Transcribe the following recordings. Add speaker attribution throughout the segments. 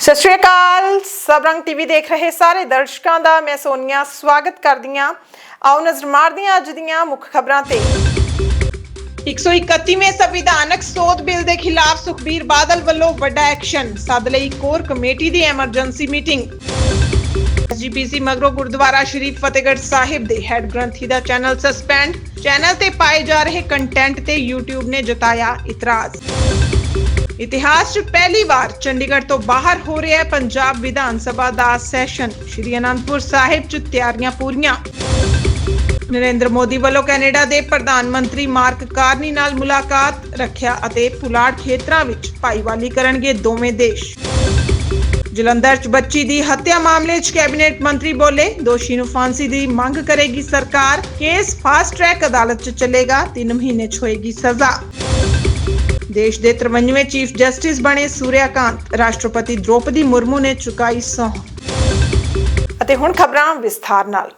Speaker 1: ਸਤਿ ਸ਼੍ਰੀ ਅਕਾਲ। ਸਬਰੰਗ ਟੀਵੀ ਦੇਖ ਰਹੇ ਸਾਰੇ ਦਰਸ਼ਕਾਂ ਦਾ ਮੈਂ ਸੋਨੀਆ ਸਵਾਗਤ ਕਰਦੀ ਹਾਂ। ਆਓ ਨਜ਼ਰ ਮਾਰਦੇ ਹਾਂ ਅੱਜ ਦੀਆਂ ਮੁੱਖ ਖਬਰਾਂ ਤੇ। 131ਵੇਂ ਸੰਵਿਧਾਨਕ ਸੋਧ ਬਿੱਲ ਦੇ ਖਿਲਾਫ ਸੁਖਬੀਰ ਬਾਦਲ ਵੱਲੋਂ ਵੱਡਾ ਐਕਸ਼ਨ, ਸੱਦ ਲਈ ਕੋਰ ਕਮੇਟੀ ਦੀ ਐਮਰਜੈਂਸੀ ਮੀਟਿੰਗ। ਜੀਪੀਸੀ ਮਗਰੋਂ ਗੁਰਦੁਆਰਾ ਸ਼੍ਰੀ ਫਤਿਹਗੜ੍ਹ ਸਾਹਿਬ ਦੇ ਹੈੱਡ ਗ੍ਰੰਥੀ ਦਾ ਚੈਨਲ ਸਸਪੈਂਡ। ਚੈਨਲ ਤੇ ਪਾਏ ਜਾ ਰਹੇ ਕੰਟੈਂਟ ਤੇ YouTube ਨੇ ਜਤਾਇਆ ਇਤਰਾਜ਼। ਇਤਿਹਾਸ 'ਚ ਪਹਿਲੀ ਵਾਰ ਚੰਡੀਗੜ੍ਹ ਤੋਂ ਬਾਹਰ ਹੋ ਰਿਹਾ ਹੈ ਪੰਜਾਬ ਵਿਧਾਨ ਸਭਾ ਦਾ ਸੈਸ਼ਨ। ਸ਼੍ਰੀ ਅਨੰਦਪੁਰ ਸਾਹਿਬ 'ਚ ਤਿਆਰੀਆਂ ਪੂਰੀਆਂ। ਨਰਿੰਦਰ ਮੋਦੀ ਵੱਲੋਂ ਕੈਨੇਡਾ ਦੇ ਪ੍ਰਧਾਨ ਮੰਤਰੀ ਮਾਰਕ ਕਾਰਨੀ ਨਾਲ ਮੁਲਾਕਾਤ, ਰੱਖਿਆ ਅਤੇ ਪੁਲਾੜ ਖੇਤਰਾਂ ਵਿੱਚ ਭਾਈਵਾਲੀ ਕਰਨਗੇ ਦੋਵੇਂ ਦੇਸ਼। ਜਲੰਧਰ 'ਚ ਬੱਚੀ ਦੀ ਹੱਤਿਆ ਮਾਮਲੇ 'ਚ ਕੈਬਨਿਟ ਮੰਤਰੀ ਬੋਲੇ, ਦੋਸ਼ੀ ਨੂੰ ਫਾਂਸੀ ਦੀ ਮੰਗ ਕਰੇਗੀ ਸਰਕਾਰ, ਕੇਸ ਫਾਸਟ ਟਰੈਕ ਅਦਾਲਤ 'ਚ ਚੱਲੇਗਾ 3 ਮਹੀਨੇ 'ਚ ਹੋਏਗੀ ਸਜ਼ਾ। ਦੇਸ਼ ਦੇ 53ਵੇਂ ਚੀਫ ਜਸਟਿਸ ਬਣੇ ਸੂਰਿਆਕਾਂਤ ਰਾਸ਼ਟਰਪਤੀ ਦ੍ਰੋਪਦੀ ਮੁਰਮੂ ਨੇ ਚੁਕਾਈ ਸਹੁੰ। ਅਤੇ ਹੁਣ ਖਬਰਾਂ ਵਿਸਥਾਰ ਨਾਲ।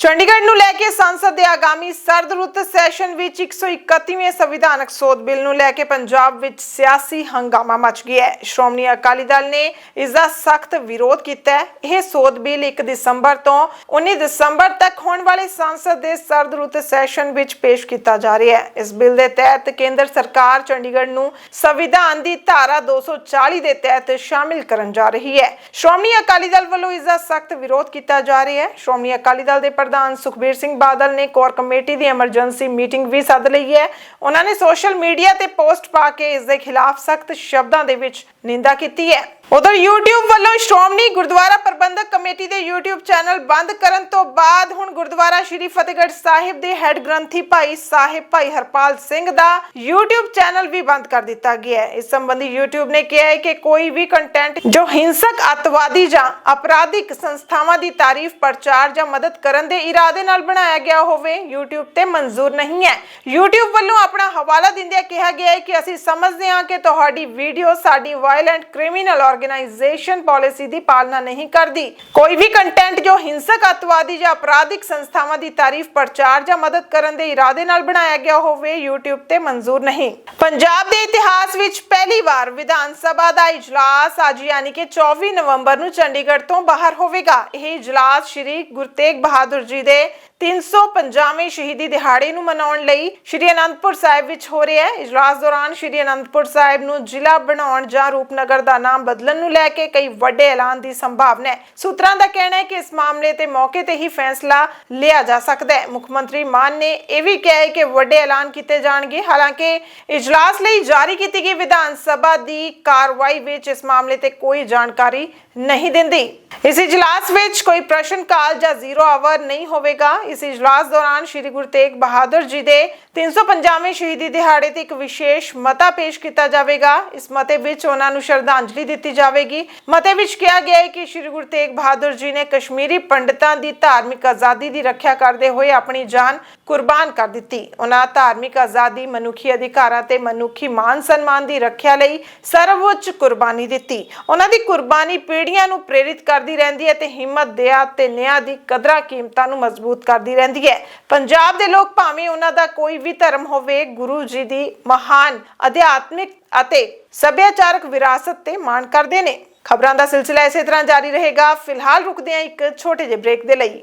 Speaker 1: ਚੰਡੀਗੜ੍ਹ ਨੂੰ ਲੈ ਕੇ ਸੰਸਦ ਦੇ ਆਗਾਮੀ ਸਰਦ ਰੁੱਤ ਸੈਸ਼ਨ ਵਿੱਚ 131ਵੇਂ ਸੰਵਿਧਾਨਕ ਸੋਧ ਬਿੱਲ ਨੂੰ ਲੈ ਕੇ ਪੰਜਾਬ ਵਿੱਚ ਸਿਆਸੀ ਹੰਗਾਮਾ ਮਚ ਗਿਆ ਹੈ। ਸ਼੍ਰੋਮਣੀ ਅਕਾਲੀ ਦਲ ਨੇ ਇਸ ਦਾ ਸਖਤ ਵਿਰੋਧ ਕੀਤਾ ਹੈ। ਇਹ ਸੋਧ ਬਿੱਲ 1 ਦਸੰਬਰ ਤੋਂ 19 ਦਸੰਬਰ ਤੱਕ ਹੋਣ ਵਾਲੇ ਸੰਸਦ ਦੇ ਸਰਦ ਰੁੱਤ ਸੈਸ਼ਨ ਵਿੱਚ ਪੇਸ਼ ਕੀਤਾ ਜਾ ਰਿਹਾ ਹੈ। ਇਸ ਬਿੱਲ ਦੇ ਤਹਿਤ ਕੇਂਦਰ ਸਰਕਾਰ ਚੰਡੀਗੜ੍ਹ ਨੂੰ ਸੰਵਿਧਾਨ ਦੀ ਧਾਰਾ 240 ਦੇ ਤਹਿਤ ਸ਼ਾਮਿਲ ਕਰਨ ਜਾ ਰਹੀ ਹੈ। ਸ਼੍ਰੋਮਣੀ ਅਕਾਲੀ ਦਲ ਵੱਲੋਂ ਇਸ ਦਾ ਸਖਤ ਵਿਰੋਧ ਕੀਤਾ ਜਾ ਰਿਹਾ ਹੈ। ਸ਼੍ਰੋਮਣੀ ਅਕਾਲੀ ਦਲ ਦੇ ਪ੍ਰਧਾਨ ਸੁਖਬੀਰ ਸਿੰਘ ਬਾਦਲ ਨੇ ਕੋਰ ਕਮੇਟੀ ਦੀ ਐਮਰਜੈਂਸੀ ਮੀਟਿੰਗ ਵੀ ਸੱਦ ਲਈ ਹੈ। ਉਹਨਾਂ ਨੇ ਸੋਸ਼ਲ ਮੀਡੀਆ ਤੇ ਪੋਸਟ ਪਾ ਕੇ ਇਸ ਦੇ ਖਿਲਾਫ ਸਖਤ ਸ਼ਬਦਾਂ ਦੇ ਵਿੱਚ ਨਿੰਦਾ ਕੀਤੀ ਹੈ। ਉਧਰ YouTube ਵੱਲੋਂ ਸ਼੍ਰੋਮਣੀ ਗੁਰਦੁਆਰਾ ਪ੍ਰਬੰਧਕ ਕਮੇਟੀ ਦੇ YouTube ਚੈਨਲ ਬੰਦ ਕਰਨ ਤੋਂ ਬਾਅਦ ਹੁਣ ਗੁਰਦੁਆਰਾ ਸ਼੍ਰੀ ਫਤਿਹਗੜ੍ਹ ਸਾਹਿਬ ਦੇ ਹੈੱਡ ਗ੍ਰੰਥੀ ਭਾਈ ਸਾਹਿਬ ਭਾਈ ਹਰਪਾਲ ਸਿੰਘ ਦਾ YouTube ਚੈਨਲ ਵੀ ਬੰਦ ਕਰ ਦਿੱਤਾ ਗਿਆ ਹੈ। ਇਸ ਸੰਬੰਧੀ YouTube ਨੇ ਕਿਹਾ ਹੈ ਕਿ ਕੋਈ ਵੀ ਕੰਟੈਂਟ ਜੋ ਹਿੰਸਕ, ਅਤਵਾਦੀ ਜਾਂ ਅਪਰਾਧਿਕ ਸੰਸਥਾਵਾਂ ਦੀ ਤਾਰੀਫ, ਪ੍ਰਚਾਰ ਜਾਂ ਮਦਦ ਕਰਨ ਦੇ ਇਰਾਦੇ ਨਾਲ ਬਣਾਇਆ ਗਿਆ ਹੋਵੇ, YouTube ਤੇ ਮਨਜ਼ੂਰ ਨਹੀਂ ਹੈ। YouTube ਵੱਲੋਂ ਆਪਣਾ ਹਵਾਲਾ ਦਿੰਦਿਆਂ ਕਿਹਾ ਗਿਆ ਹੈ ਕਿ ਅਸੀਂ ਸਮਝਦੇ ਹਾਂ ਕਿ ਤੁਹਾਡੀ ਵੀਡੀਓ ਸਾਡੀ ਵਾਇਲੈਂਟ ਕ੍ਰਿਮੀਨਲ ਆਰਗੇਨਾਈਜੇਸ਼ਨ ਪਾਲਿਸੀ ਦੀ ਪਾਲਣਾ ਨਹੀਂ ਕਰਦੀ। ਕੋਈ ਵੀ ਕੰਟੈਂਟ ਜੋ ਹਿੰਸਕ, ਅਤਵਾਦੀ ਜਾਂ ਅਪਰਾਧਿਕ ਸੰਸਥਾਵਾਂ ਦੀ ਤਾਰੀਫ, ਪ੍ਰਚਾਰ ਜਾਂ ਮਦਦ ਕਰਨ ਦੇ ਇਰਾਦੇ ਨਾਲ ਬਣਾਇਆ ਗਿਆ ਹੋਵੇ YouTube ਤੇ ਮਨਜ਼ੂਰ ਨਹੀਂ। ਪੰਜਾਬ ਦੇ ਇਤਿਹਾਸ ਵਿੱਚ ਪਹਿਲੀ ਵਾਰ ਵਿਧਾਨ ਸਭਾ ਦਾ ਇਜਲਾਸ ਅੱਜ ਯਾਨੀ ਕਿ 24 ਨਵੰਬਰ ਨੂੰ ਚੰਡੀਗੜ੍ਹ ਤੋਂ ਬਾਹਰ ਹੋਵੇਗਾ। ਇਹ ਇਜਲਾਸ ਸ਼੍ਰੀ ਗੁਰੂ ਤੇਗ ਬਹਾਦਰ ਜੀ ਦੇ 350ਵੇਂ ਸ਼ਹੀਦੀ ਦਿਹਾੜੇ ਨੂੰ ਮਨਾਉਣ ਲਈ ਸ਼੍ਰੀ ਅਨੰਦਪੁਰ ਸਾਹਿਬ ਵਿੱਚ ਹੋ ਰਿਹਾ ਹੈ। ਇਜਲਾਸ ਦੌਰਾਨ ਸ਼੍ਰੀ ਅਨੰਦਪੁਰ ਸਾਹਿਬ ਨੂੰ ਜ਼ਿਲ੍ਹਾ ਬਣਾਉਣ ਜਾਂ ਰੂਪਨਗਰ ਦਾ ਨਾਮ ਬਦਲਣ ਨੂੰ ਲੈ ਕੇ ਕਈ ਵੱਡੇ ਐਲਾਨ ਦੀ ਸੰਭਾਵਨਾ ਹੈ। ਸੂਤਰਾਂ ਦਾ ਕਹਿਣਾ ਹੈ ਕਿ ਇਸ ਮਾਮਲੇ ਤੇ ਮੌਕੇ ਤੇ ਹੀ ਫੈਸਲਾ ਲਿਆ ਜਾ ਸਕਦਾ ਹੈ। ਮੁੱਖ ਮੰਤਰੀ ਮਾਨ ਨੇ ਇਹ ਵੀ ਕਿਹਾ ਹੈ ਕਿ ਵੱਡੇ ਐਲਾਨ ਕੀਤੇ ਜਾਣਗੇ। ਹਾਲਾਂਕਿ ਇਜਲਾਸ ਲਈ ਜਾਰੀ ਕੀਤੀ ਗਈ ਵਿਧਾਨ ਸਭਾ ਦੀ ਕਾਰਵਾਈ ਵਿੱਚ ਇਸ ਮਾਮਲੇ ਤੇ ਕੋਈ ਜਾਣਕਾਰੀ ਨਹੀਂ ਦਿੰਦੀ। ਇਸ ਇਜਲਾਸ ਵਿੱਚ ਕੋਈ ਪ੍ਰਸ਼ਨ ਕਾਲ ਜਾਂ ਜ਼ੀਰੋ ਆਵਰ ਨਹੀਂ ਹੋਵੇਗਾ। ਇਸ ਇਜਲਾਸ ਦੌਰਾਨ ਸ਼੍ਰੀ ਗੁਰੂ ਤੇਗ ਬਹਾਦਰ ਜੀ ਦੇ 350ਵੇਂ ਸ਼ਹੀਦੀ ਦਿਹਾੜੇ ਤੇ ਇੱਕ ਵਿਸ਼ੇਸ਼ ਮਤਾ ਪੇਸ਼ ਕੀਤਾ ਜਾਵੇਗਾ। ਇਸ ਮਤੇ ਵਿੱਚ ਉਹਨਾਂ ਨੂੰ ਸ਼ਰਧਾਂਜਲੀ ਦਿੱਤੀ ਜਾਵੇਗੀ। ਮਤੇ ਵਿੱਚ ਕਿਹਾ ਗਿਆ ਹੈ ਕਿ ਸ਼੍ਰੀ ਗੁਰੂ ਤੇਗ ਬਹਾਦਰ ਜੀ ਨੇ ਕਸ਼ਮੀਰੀ ਪੰਡਤਾਂ ਦੀ ਧਾਰਮਿਕ ਆਜ਼ਾਦੀ ਦੀ ਰੱਖਿਆ ਕਰਦੇ ਹੋਏ ਆਪਣੀ ਜਾਨ ਕੁਰਬਾਨ ਕਰ ਦਿੱਤੀ। ਉਹਨਾਂ ਧਾਰਮਿਕ ਆਜ਼ਾਦੀ, ਮਨੁੱਖੀ ਅਧਿਕਾਰਾਂ ਤੇ ਮਨੁੱਖੀ ਮਾਨ ਸਨਮਾਨ ਦੀ ਰੱਖਿਆ ਲਈ ਸਰਵਉੱਚ ਕੁਰਬਾਨੀ ਦਿੱਤੀ। ਉਹਨਾਂ ਦੀ ਕੁਰਬਾਨੀ ਪੀੜ੍ਹੀਆਂ ਨੂੰ ਪ੍ਰੇਰਿਤ ਕਰਦੀ ਰਹਿੰਦੀ ਹੈ ਤੇ ਹਿੰਮਤ, ਦਇਆ ਤੇ ਨਿਆਂ ਦੀ ਕਦਰਾਂ ਕੀਮਤਾਂ ਨੂੰ ਮਜ਼ਬੂਤ ਕਰ ਕਰਦੀ ਰਹਿੰਦੀ ਹੈ। ਪੰਜਾਬ ਦੇ ਲੋਕ ਭਾਵੇਂ ਉਹਨਾਂ ਦਾ ਕੋਈ ਵੀ ਧਰਮ ਹੋਵੇ, ਗੁਰੂ ਜੀ ਦੀ ਮਹਾਨ ਅਧਿਆਤਮਿਕ ਅਤੇ ਸੱਭਿਆਚਾਰਕ ਵਿਰਾਸਤ ਤੇ ਮਾਣ ਕਰਦੇ ਨੇ। ਖਬਰਾਂ ਦਾ ਸਿਲਸਿਲਾ ਇਸੇ ਤਰ੍ਹਾਂ ਜਾਰੀ ਰਹੇਗਾ। ਫਿਲਹਾਲ ਰੁਕਦੇ ਹਾਂ ਇੱਕ ਛੋਟੇ ਜਿਹੇ ਬ੍ਰੇਕ ਦੇ ਲਈ।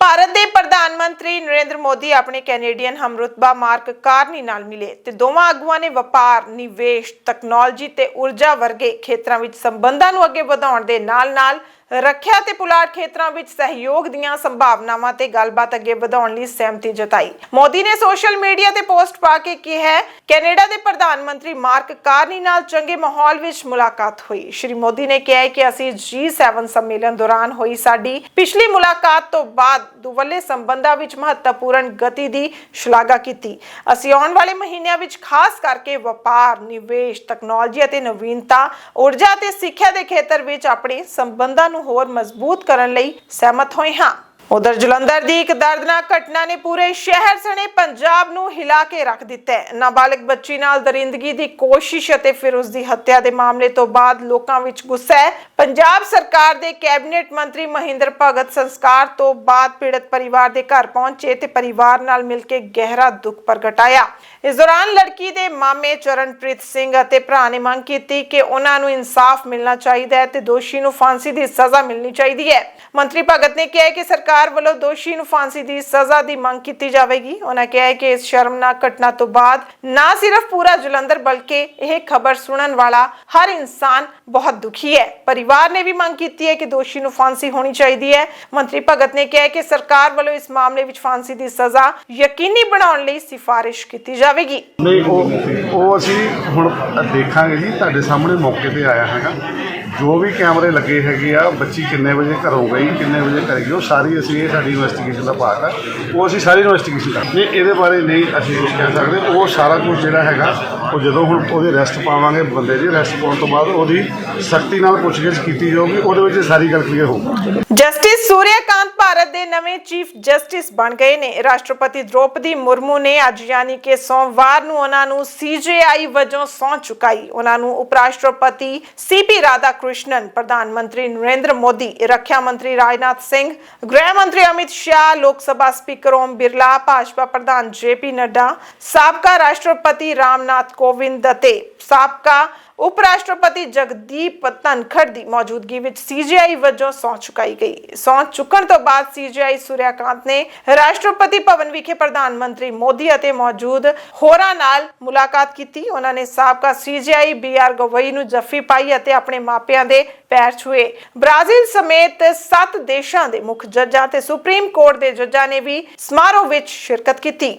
Speaker 1: ਭਾਰਤ ਦੇ ਪ੍ਰਧਾਨ ਮੰਤਰੀ ਨਰਿੰਦਰ ਮੋਦੀ ਆਪਣੇ ਕੈਨੇਡੀਅਨ ਹਮਰੁਤਬਾ ਮਾਰਕ ਕਾਰਨੀ ਨਾਲ ਮਿਲੇ ਤੇ ਦੋਵਾਂ ਆਗੂਆਂ ਨੇ ਵਪਾਰ, ਨਿਵੇਸ਼, ਤਕਨਾਲੋਜੀ ਤੇ ਊਰਜਾ ਵਰਗੇ ਖੇਤਰਾਂ ਵਿੱਚ ਸੰਬੰਧਾਂ ਨੂੰ ਅੱਗੇ ਵਧਾਉਣ ਦੇ ਨਾਲ-ਨਾਲ ਰੱਖਿਆ ਤੇ ਪੁਲਾੜ ਖੇਤਰਾਂ ਵਿੱਚ ਸਹਿਯੋਗ ਦੀਆਂ ਸੰਭਾਵਨਾਵਾਂ ਤੇ ਗੱਲਬਾਤ ਅੱਗੇ ਵਧਾਉਣ ਲਈ ਸਹਿਮਤੀ ਜਤਾਈ। ਮੋਦੀ ਨੇ ਸੋਸ਼ਲ ਮੀਡੀਆ ਤੇ ਪੋਸਟ ਪਾ ਕੇ ਕਿਹਾ ਕੈਨੇਡਾ ਦੇ ਪ੍ਰਧਾਨ ਮੰਤਰੀ ਮਾਰਕ ਕਾਰਨੀ ਨਾਲ ਚੰਗੇ ਮਾਹੌਲ ਵਿੱਚ ਮੁਲਾਕਾਤ ਹੋਈ। ਸ਼੍ਰੀ ਮੋਦੀ ਨੇ ਕਿਹਾ ਕਿ ਅਸੀਂ G7 ਸੰਮੇਲਨ ਦੌਰਾਨ ਹੋਈ ਸਾਡੀ ਪਿਛਲੀ ਮੁਲਾਕਾਤ ਤੋਂ ਬਾਅਦ ਦੁਵੱਲੇ ਸੰਬੰਧਾਂ ਵਿੱਚ ਮਹੱਤਵਪੂਰਨ ਗਤੀ ਦੀ ਸ਼ਲਾਘਾ ਕੀਤੀ। ਅਸੀਂ ਆਉਣ ਵਾਲੇ ਮਹੀਨਿਆਂ ਵਿੱਚ ਖਾਸ ਕਰਕੇ ਵਪਾਰ, ਨਿਵੇਸ਼, ਤਕਨਾਲੋਜੀ ਅਤੇ ਨਵੀਨਤਾ, ਊਰਜਾ ਅਤੇ ਸਿੱਖਿਆ ਦੇ ਖੇਤਰ ਵਿੱਚ ਆਪਣੇ ਸੰਬੰਧਾਂ ਨੂੰ ਹੋਰ ਮਜ਼ਬੂਤ ਕਰਨ ਲਈ ਸਹਿਮਤ ਹੋਏ ਹਾਂ। ਉਧਰ ਜਲੰਧਰ ਦੀ ਇੱਕ ਦਰਦਨਾਕ ਘਟਨਾ ਨੇ ਪੂਰੇ ਸ਼ਹਿਰ ਸਣੇ ਪੰਜਾਬ ਨੂੰ ਹਿਲਾ ਕੇ ਰੱਖ ਦਿੱਤਾ ਹੈ। ਨਾਬਾਲਗ ਬੱਚੀ ਨਾਲ ਦਰਿੰਦਗੀ ਦੀ ਕੋਸ਼ਿਸ਼ ਅਤੇ ਫਿਰ ਉਸ ਦੀ ਹੱਤਿਆ ਦੇ ਮਾਮਲੇ ਤੋਂ ਬਾਅਦ ਲੋਕਾਂ ਵਿੱਚ ਗੁੱਸਾ ਹੈ। ਪੰਜਾਬ ਸਰਕਾਰ ਦੇ ਕੈਬਨਿਟ ਮੰਤਰੀ ਮਹਿੰਦਰ ਭਗਤ ਸੰਸਕਾਰ ਤੋਂ ਬਾਅਦ ਪੀੜਤ ਪਰਿਵਾਰ ਦੇ ਘਰ ਪਹੁੰਚੇ ਤੇ ਪਰਿਵਾਰ ਨਾਲ ਮਿਲ ਕੇ ਗਹਿਰਾ ਦੁੱਖ ਪ੍ਰਗਟਾਇਆ ਇਸ ਦੌਰਾਨ ਲੜਕੀ ਦੇ ਮਾਮੇ ਚਰਨਪ੍ਰੀਤ ਸਿੰਘ ਅਤੇ ਭਰਾ ਨੇ ਮੰਗ ਕੀਤੀ ਕਿ ਉਹਨਾਂ ਨੂੰ ਇਨਸਾਫ ਮਿਲਣਾ ਚਾਹੀਦਾ ਹੈ ਤੇ ਦੋਸ਼ੀ ਨੂੰ ਫਾਂਸੀ ਦੀ ਸਜ਼ਾ ਮਿਲਣੀ ਚਾਹੀਦੀ ਹੈ। ਮੰਤਰੀ ਭਗਤ ਨੇ ਕਿਹਾ ਕਿ ਸਰਕਾਰ ਸਰਕਾਰ ਵੱਲੋਂ ਦੋਸ਼ੀ ਨੂੰ ਫਾਂਸੀ ਦੀ ਸਜ਼ਾ ਦੀ ਮੰਗ ਕੀਤੀ ਜਾਵੇਗੀ। ਉਹਨਾਂ ਕਿਹਾ ਕਿ ਇਸ ਸ਼ਰਮਨਾਕ ਘਟਨਾ ਤੋਂ ਬਾਅਦ ਨਾ ਸਿਰਫ ਪੂਰਾ ਜਲੰਧਰ ਬਲਕਿ ਇਹ ਖਬਰ ਸੁਣਨ ਵਾਲਾ ਹਰ ਇਨਸਾਨ ਬਹੁਤ ਦੁਖੀ ਹੈ। ਪਰਿਵਾਰ ਨੇ ਵੀ ਮੰਗ ਕੀਤੀ ਹੈ ਕਿ ਦੋਸ਼ੀ ਨੂੰ ਫਾਂਸੀ ਹੋਣੀ ਚਾਹੀਦੀ ਹੈ। ਮੰਤਰੀ ਭਗਤ ਨੇ ਕਿਹਾ ਕਿ ਸਰਕਾਰ ਵੱਲੋਂ ਇਸ ਮਾਮਲੇ ਵਿੱਚ ਫਾਂਸੀ ਦੀ ਸਜ਼ਾ ਯਕੀਨੀ ਬਣਾਉਣ ਲਈ ਸਿਫਾਰਿਸ਼ ਕੀਤੀ ਜਾਵੇਗੀ।
Speaker 2: ਨਹੀਂ, ਉਹ ਉਹ ਅਸੀਂ ਹੁਣ ਦੇਖਾਂਗੇ ਜੀ। ਤੁਹਾਡੇ ਸਾਹਮਣੇ ਮੌਕੇ ਤੇ ਆਇਆ ਹੈਗਾ। ਜੋ ਵੀ ਕੈਮਰੇ ਲੱਗੇ ਹੈਗੇ ਆ, ਬੱਚੀ ਕਿੰਨੇ ਵਜੇ ਘਰੋਂ ਗਈ, ਕਿੰਨੇ ਵਜੇ ਘਰ ਗਈ, ਉਹ ਸਾਰੀ ਅਸੀਂ ਇਹ ਸਾਡੀ ਇਨਵੈਸਟੀਗੇਸ਼ਨ ਦਾ ਪਾਰਟ ਹੈ ਉਹ ਅਸੀਂ ਸਾਰੀ ਇਨਵੈਸਟੀਗੇਸ਼ਨ ਕਰਦੇ ਨਹੀਂ, ਇਹਦੇ ਬਾਰੇ ਨਹੀਂ ਅਸੀਂ ਕੁਝ ਕਹਿ ਸਕਦੇ। ਉਹ ਸਾਰਾ ਕੁਝ ਜਿਹੜਾ ਹੈਗਾ, ਉਹ ਜਦੋਂ ਹੁਣ ਉਹਦੇ ਅਰੈਸਟ ਪਾਵਾਂਗੇ, ਬੰਦੇ ਦੀ ਅਰੈਸਟ ਪਾਉਣ ਤੋਂ ਬਾਅਦ ਉਹਦੀ ਸਖਤੀ ਨਾਲ ਪੁੱਛਗਿੱਛ ਕੀਤੀ ਜਾਊਗੀ, ਉਹਦੇ ਵਿੱਚ ਸਾਰੀ ਗੱਲ ਕਲੀਅਰ ਹੋਊਗੀ।
Speaker 1: ਜਸਟਿਸ ਸੂਰਿਆਕਾਂਤ ਭਾਰਤ ਦੇ ਨਵੇਂ ਚੀਫ ਜਸਟਿਸ ਬਣ ਗਏ ਨੇ। ਰਾਸ਼ਟਰਪਤੀ ਦ੍ਰੋਪਦੀ ਮੁਰਮੂ ਨੇ ਅੱਜ ਯਾਨੀ ਕਿ ਸੋਮਵਾਰ ਨੂੰ ਉਹਨਾਂ ਨੂੰ ਸੀਜੇਆਈ ਵਜੋਂ ਸਹੁੰ ਚੁਕਾਈ। ਉਹਨਾਂ ਨੂੰ ਉਪ ਰਾਸ਼ਟਰਪਤੀ ਸੀਪੀ ਰਾਧਾ ਕ੍ਰਿਸ਼ਨਨ ਪ੍ਰਧਾਨ ਮੰਤਰੀ ਨਰਿੰਦਰ ਮੋਦੀ, ਰੱਖਿਆ ਮੰਤਰੀ ਰਾਜਨਾਥ ਸਿੰਘ, ਗ੍ਰਹਿ ਮੰਤਰੀ ਅਮਿਤ ਸ਼ਾਹ, ਲੋਕ ਸਭਾ ਸਪੀਕਰ ਓਮ ਬਿਰਲਾ, ਭਾਜਪਾ ਪ੍ਰਧਾਨ ਜੇਪੀ ਨੱਡਾ, ਸਾਬਕਾ ਰਾਸ਼ਟਰਪਤੀ ਰਾਮਨਾਥ ਕੋਵਿੰਦ ਅਤੇ ਸਾਬਕਾ ਉਪ ਰਾਸ਼ਟਰਪਤੀ ਜਗਦੀਪ ਧਨਖੜ ਦੀ ਮੌਜੂਦਗੀ ਵਿੱਚ ਸੀਜੀਆਈ ਵਜੋਂ ਸਹੁੰ ਚੁਕਾਈ ਗਈ। ਸਹੁੰ ਚੁੱਕਣ ਤੋਂ ਬਾਅਦ ਸੀਜੀਆਈ ਸੂਰਿਆਕਾਂਤ ਨੇ ਰਾਸ਼ਟਰਪਤੀ ਭਵਨ ਵਿਖੇ ਪ੍ਰਧਾਨ ਮੰਤਰੀ ਮੋਦੀ ਅਤੇ ਮੌਜੂਦ ਹੋਰਾਂ ਨਾਲ ਮੁਲਾਕਾਤ ਕੀਤੀ। ਉਹਨਾਂ ਨੇ ਸਾਬਕਾ ਸੀਜੀਆਈ ਬੀਆਰ ਗਵਈ ਨੂੰ ਜੱਫੀ ਪਾਈ ਅਤੇ ਆਪਣੇ ਮਾਪਿਆਂ ਦੇ ਪੈਰ ਛੂਏ। ਬ੍ਰਾਜ਼ੀਲ ਸਮੇਤ 7 ਦੇਸ਼ਾਂ ਦੇ ਮੁੱਖ ਜੱਜਾਂ ਤੇ ਸੁਪਰੀਮ ਕੋਰਟ ਦੇ ਜੱਜਾਂ ਨੇ ਵੀ ਸਮਾਰੋਹ ਵਿੱਚ ਸ਼ਿਰਕਤ ਕੀਤੀ।